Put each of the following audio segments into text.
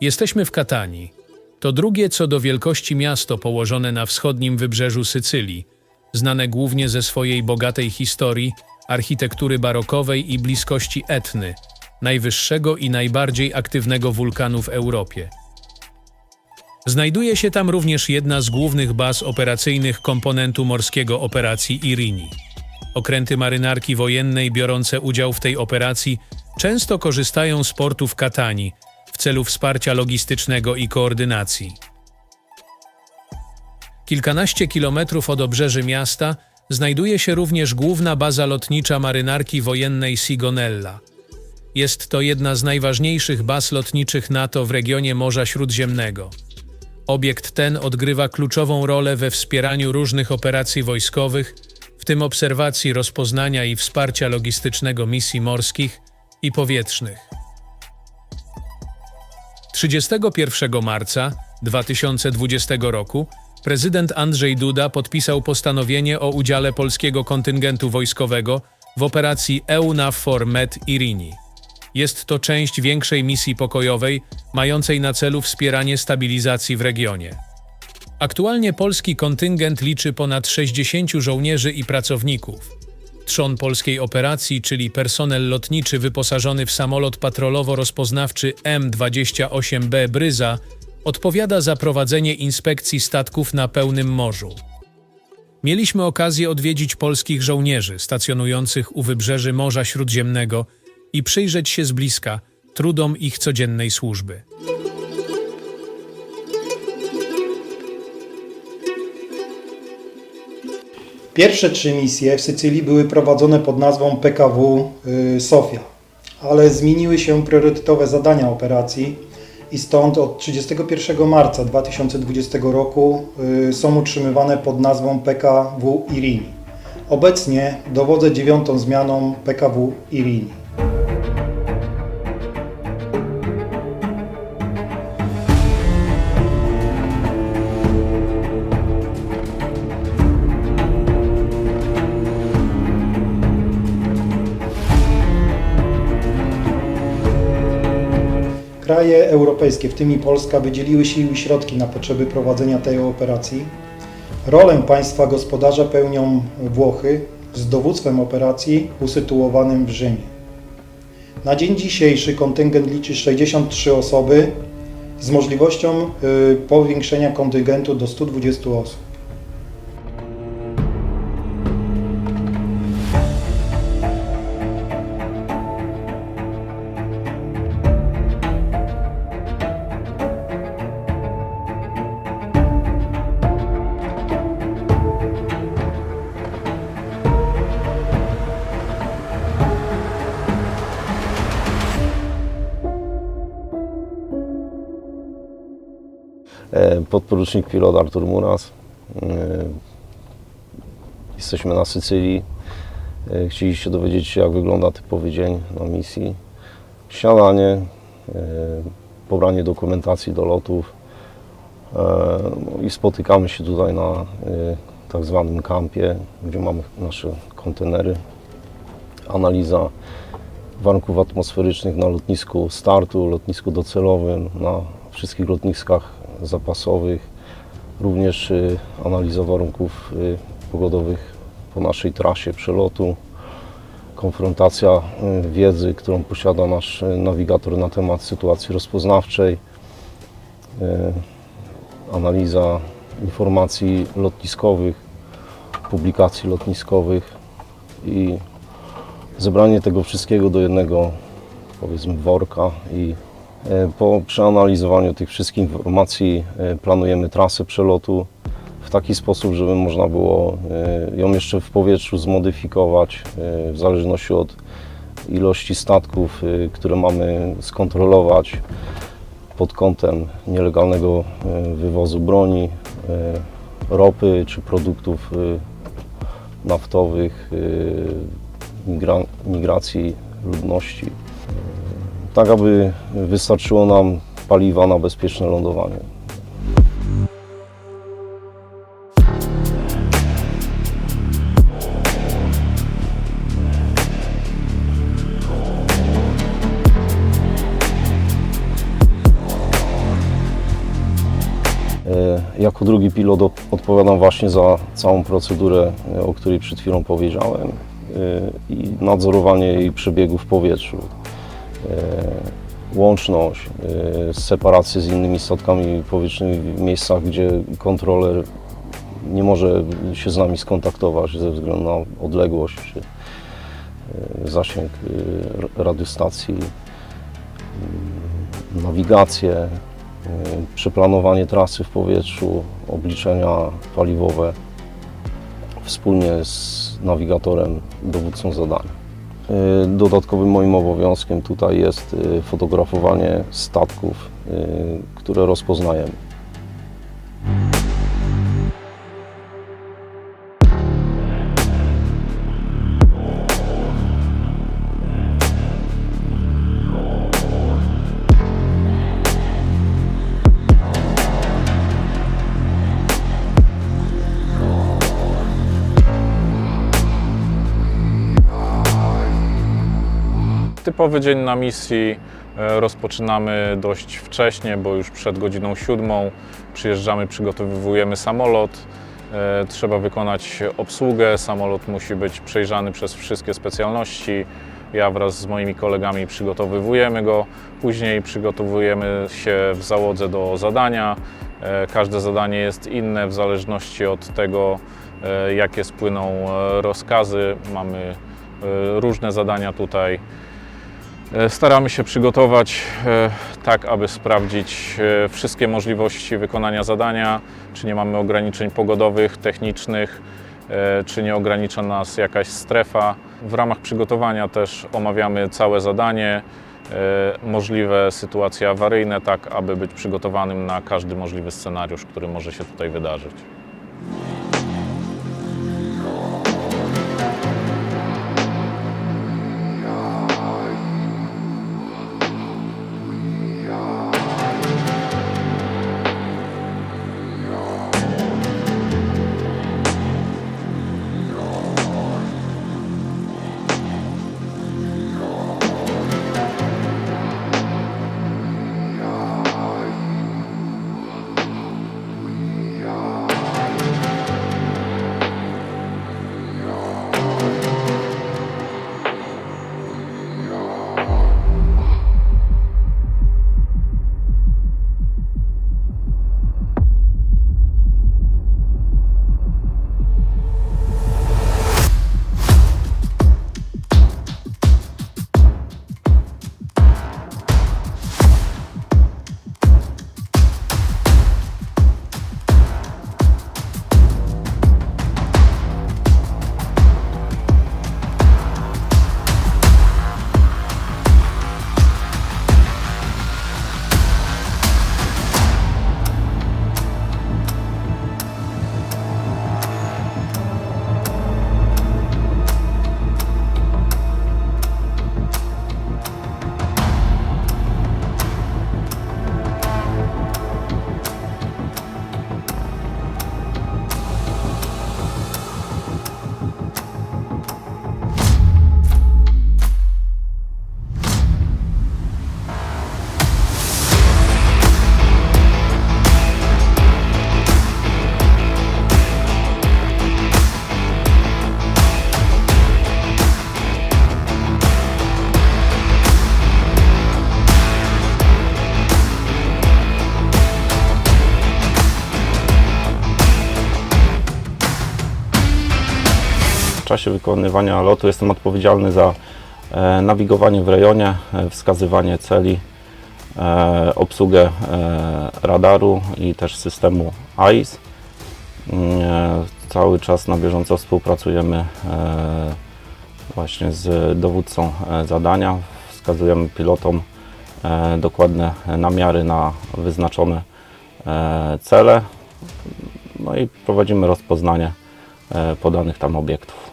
Jesteśmy w Katanii. To drugie co do wielkości miasto położone na wschodnim wybrzeżu Sycylii, znane głównie ze swojej bogatej historii, architektury barokowej i bliskości Etny, najwyższego i najbardziej aktywnego wulkanu w Europie. Znajduje się tam również jedna z głównych baz operacyjnych komponentu morskiego operacji Irini. Okręty marynarki wojennej biorące udział w tej operacji często korzystają z portu w Katanii w celu wsparcia logistycznego i koordynacji. Kilkanaście kilometrów od obrzeży miasta znajduje się również główna baza lotnicza marynarki wojennej Sigonella. Jest to jedna z najważniejszych baz lotniczych NATO w regionie Morza Śródziemnego. Obiekt ten odgrywa kluczową rolę we wspieraniu różnych operacji wojskowych, w tym obserwacji, rozpoznania i wsparcia logistycznego misji morskich i powietrznych. 31 marca 2020 roku prezydent Andrzej Duda podpisał postanowienie o udziale polskiego kontyngentu wojskowego w operacji EUNAVFOR Med Irini. Jest to część większej misji pokojowej, mającej na celu wspieranie stabilizacji w regionie. Aktualnie polski kontyngent liczy ponad 60 żołnierzy i pracowników. Trzon polskiej operacji, czyli personel lotniczy wyposażony w samolot patrolowo-rozpoznawczy M28B Bryza, odpowiada za prowadzenie inspekcji statków na pełnym morzu. Mieliśmy okazję odwiedzić polskich żołnierzy stacjonujących u wybrzeży Morza Śródziemnego i przyjrzeć się z bliska trudom ich codziennej służby. Pierwsze trzy misje w Sycylii były prowadzone pod nazwą PKW y, Sofia, ale zmieniły się priorytetowe zadania operacji i stąd od 31 marca 2020 roku y, są utrzymywane pod nazwą PKW Irini. Obecnie dowodzę dziewiątą zmianą PKW Irini. Kraje europejskie, w tym i Polska, wydzieliły siły i środki na potrzeby prowadzenia tej operacji. Rolę państwa gospodarza pełnią Włochy z dowództwem operacji usytuowanym w Rzymie. Na dzień dzisiejszy kontyngent liczy 63 osoby z możliwością y, powiększenia kontyngentu do 120 osób. Podporucznik pilot Artur Muras. E, Jesteśmy na Sycylii. E, Chcieliście dowiedzieć się, jak wygląda typowy dzień na misji. Śniadanie, e, pobranie dokumentacji do lotów E, no i spotykamy się tutaj na e, tak zwanym kampie, gdzie mamy nasze kontenery. Analiza warunków atmosferycznych na lotnisku startu, lotnisku docelowym, na wszystkich lotniskach zapasowych. Również y, analiza warunków y, pogodowych po naszej trasie przelotu. Konfrontacja y, wiedzy, którą posiada nasz nawigator na temat sytuacji rozpoznawczej. Analiza informacji lotniskowych, publikacji lotniskowych i zebranie tego wszystkiego do jednego, powiedzmy, worka i po przeanalizowaniu tych wszystkich informacji e, planujemy trasę przelotu w taki sposób, żeby można było e, ją jeszcze w powietrzu zmodyfikować e, w zależności od ilości statków, e, które mamy skontrolować pod kątem nielegalnego e, wywozu broni, e, ropy czy produktów e, naftowych, e, migra- migracji ludności, e, tak aby wystarczyło nam paliwa na bezpieczne lądowanie. Jako drugi pilot od- odpowiadam właśnie za całą procedurę, e, o której przed chwilą powiedziałem e, i nadzorowanie jej przebiegu w powietrzu. E, Łączność, e, separację z innymi statkami powietrznymi w miejscach, gdzie kontroler nie może się z nami skontaktować ze względu na odległość czy e, zasięg radiostacji, nawigację, przeplanowanie trasy w powietrzu, obliczenia paliwowe wspólnie z nawigatorem, dowódcą zadania. E, Dodatkowym moim obowiązkiem tutaj jest e, fotografowanie statków, e, które rozpoznajemy. Typowy dzień na misji e, rozpoczynamy dość wcześnie, bo już przed godziną siódmą przyjeżdżamy, przygotowujemy samolot. E, Trzeba wykonać obsługę, samolot musi być przejrzany przez wszystkie specjalności. Ja wraz z moimi kolegami przygotowujemy go, później przygotowujemy się w załodze do zadania. E, Każde zadanie jest inne w zależności od tego, jakie spłyną rozkazy. Mamy różne zadania tutaj. E, Staramy się przygotować e, tak, aby sprawdzić e, wszystkie możliwości wykonania zadania, czy nie mamy ograniczeń pogodowych, technicznych, czy nie ogranicza nas jakaś strefa. W ramach przygotowania też omawiamy całe zadanie, możliwe sytuacje awaryjne, tak aby być przygotowanym na każdy możliwy scenariusz, który może się tutaj wydarzyć. Czasie wykonywania lotu jestem odpowiedzialny za e, nawigowanie w rejonie, e, wskazywanie celi, e, obsługę radaru i też systemu AIS. Mm, Cały czas na bieżąco współpracujemy właśnie z dowódcą zadania. Wskazujemy pilotom dokładne namiary na wyznaczone cele. No i prowadzimy rozpoznanie podanych tam obiektów.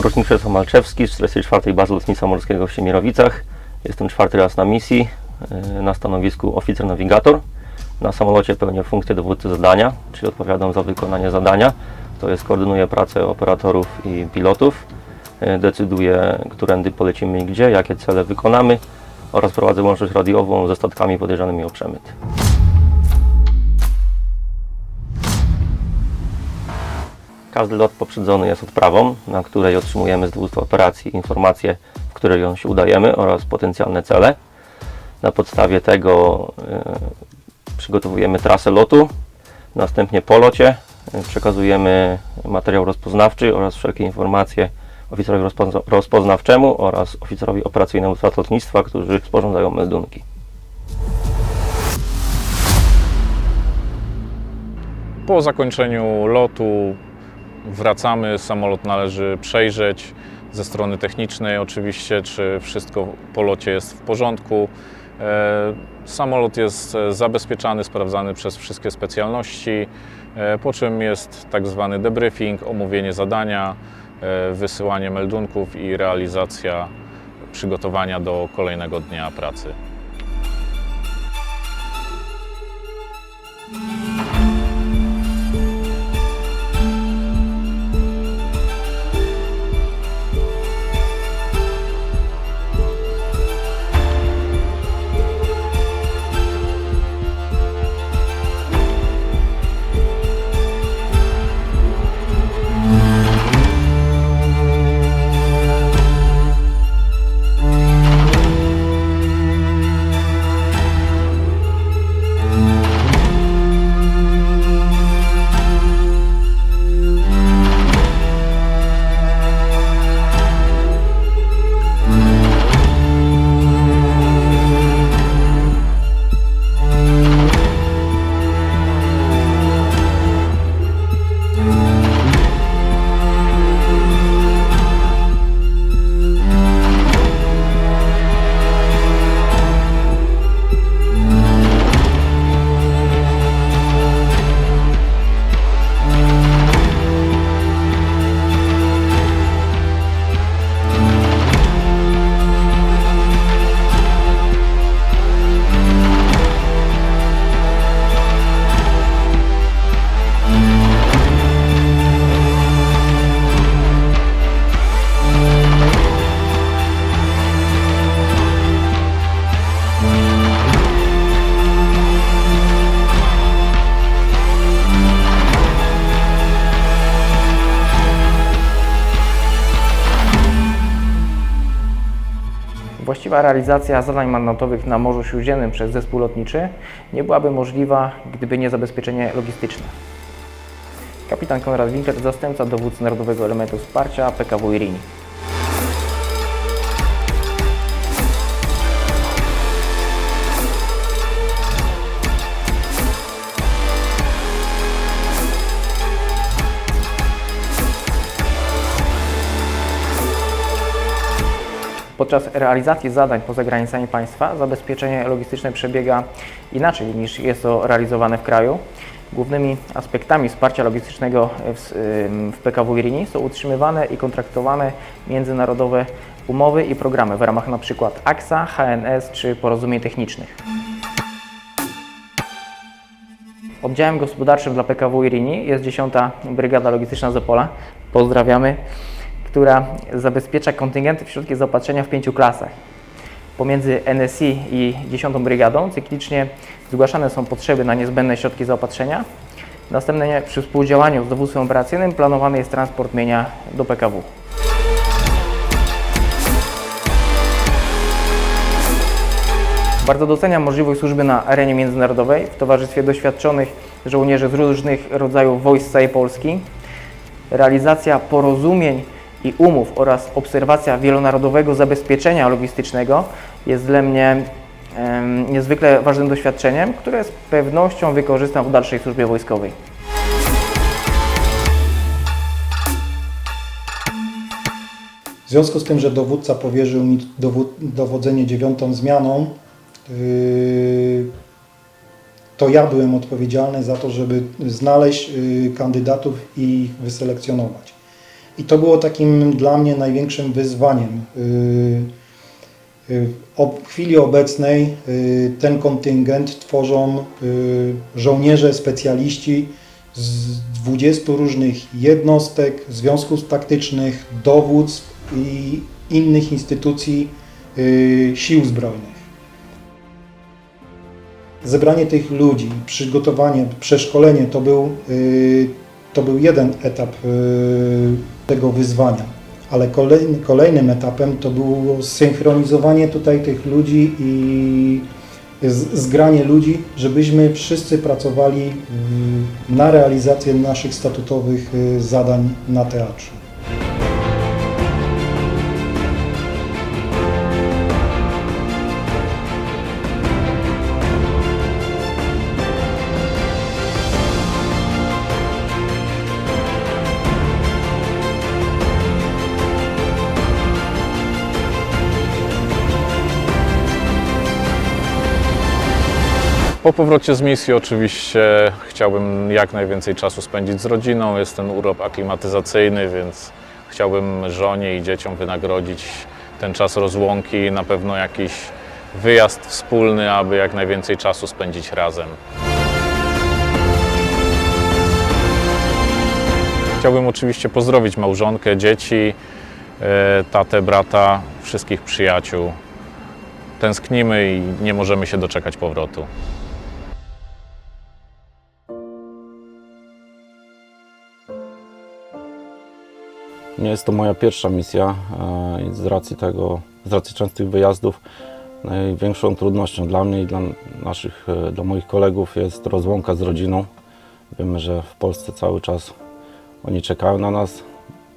Porucznik Czesław Malczewski z 44. Bazy Lotnictwa Morskiego w Siemierowicach. Jestem czwarty raz na misji y, na stanowisku oficer nawigator. Na samolocie pełnię funkcję dowódcy zadania, czyli odpowiadam za wykonanie zadania. To jest koordynuję pracę operatorów i pilotów, y, decyduję, którędy polecimy i gdzie, jakie cele wykonamy oraz prowadzę łączność radiową ze statkami podejrzanymi o przemyt. Każdy lot poprzedzony jest odprawą, na której otrzymujemy z dowództwa operacji informacje, w której ją się udajemy oraz potencjalne cele. Na podstawie tego y, przygotowujemy trasę lotu. Następnie po locie y, przekazujemy materiał rozpoznawczy oraz wszelkie informacje oficerowi rozpozna- rozpoznawczemu oraz oficerowi operacyjnemu strat lotnictwa, którzy sporządzają meldunki. Po zakończeniu lotu wracamy, samolot należy przejrzeć ze strony technicznej oczywiście, czy wszystko po locie jest w porządku. E, Samolot jest e, zabezpieczany, sprawdzany przez wszystkie specjalności, e, po czym jest tak zwany debriefing, omówienie zadania, wysyłanie meldunków i realizacja przygotowania do kolejnego dnia pracy. Właściwa realizacja zadań mandatowych na Morzu Śródziemnym przez zespół lotniczy nie byłaby możliwa, gdyby nie zabezpieczenie logistyczne. Kapitan Konrad Winkler, zastępca dowódcy Narodowego Elementu Wsparcia PKW Irini. Podczas realizacji zadań poza granicami państwa zabezpieczenie logistyczne przebiega inaczej niż jest to realizowane w kraju. Głównymi aspektami wsparcia logistycznego w, w PKW Irini są utrzymywane i kontraktowane międzynarodowe umowy i programy w ramach np. AXA, HNS czy porozumień technicznych. Oddziałem gospodarczym dla PKW Irini jest 10. Brygada Logistyczna Zapola. Pozdrawiamy która zabezpiecza kontyngenty w środki zaopatrzenia w pięciu klasach. Pomiędzy NSI i 10 Brygadą cyklicznie zgłaszane są potrzeby na niezbędne środki zaopatrzenia. Następnie przy współdziałaniu z dowództwem operacyjnym planowany jest transport mienia do PKW. Bardzo doceniam możliwość służby na arenie międzynarodowej w towarzystwie doświadczonych żołnierzy z różnych rodzajów wojsk całej Polski. Realizacja porozumień i umów oraz obserwacja wielonarodowego zabezpieczenia logistycznego jest dla mnie niezwykle ważnym doświadczeniem, które z pewnością wykorzystam w dalszej służbie wojskowej. W związku z tym, że dowódca powierzył mi dowodzenie dziewiątą zmianą, yy, to ja byłem odpowiedzialny za to, żeby znaleźć yy, kandydatów i ich wyselekcjonować. I to było takim dla mnie największym wyzwaniem. Yy, Y, W chwili obecnej y, ten kontyngent tworzą y, żołnierze specjaliści z 20 różnych jednostek, związków taktycznych, dowództw i innych instytucji y, sił zbrojnych. Zebranie tych ludzi, przygotowanie, przeszkolenie to był, y, to był jeden etap y, tego wyzwania, ale kolejny, kolejnym etapem to było synchronizowanie tutaj tych ludzi i zgranie ludzi, żebyśmy wszyscy pracowali y, na realizację naszych statutowych y, zadań na teatrze. Po powrocie z misji oczywiście chciałbym jak najwięcej czasu spędzić z rodziną. Jest ten urlop aklimatyzacyjny, więc chciałbym żonie i dzieciom wynagrodzić ten czas rozłąki, na pewno jakiś wyjazd wspólny, aby jak najwięcej czasu spędzić razem. Chciałbym oczywiście pozdrowić małżonkę, dzieci, e, tatę, brata, wszystkich przyjaciół. Tęsknimy i nie możemy się doczekać powrotu. Nie jest to moja pierwsza misja e, i z racji tego, z racji częstych wyjazdów, największą trudnością dla mnie i dla naszych, e, dla moich kolegów jest rozłąka z rodziną. Wiemy, że w Polsce cały czas oni czekają na nas,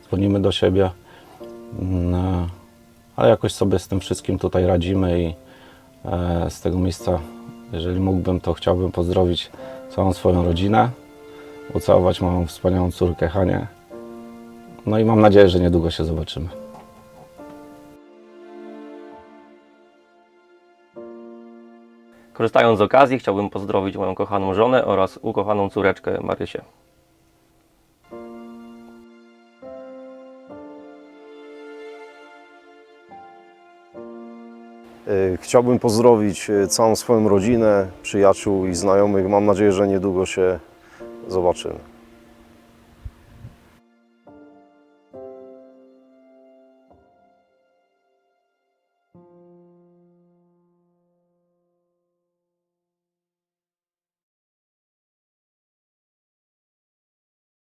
dzwonimy do siebie, Mm, e, ale jakoś sobie z tym wszystkim tutaj radzimy i z tego miejsca, jeżeli mógłbym, to chciałbym pozdrowić całą swoją rodzinę, ucałować moją wspaniałą córkę Hanię. No i mam nadzieję, że niedługo się zobaczymy. Korzystając z okazji, chciałbym pozdrowić moją kochaną żonę oraz ukochaną córeczkę Marysię. E, Chciałbym pozdrowić e, całą swoją rodzinę, przyjaciół i znajomych. Mam nadzieję, że niedługo się zobaczymy.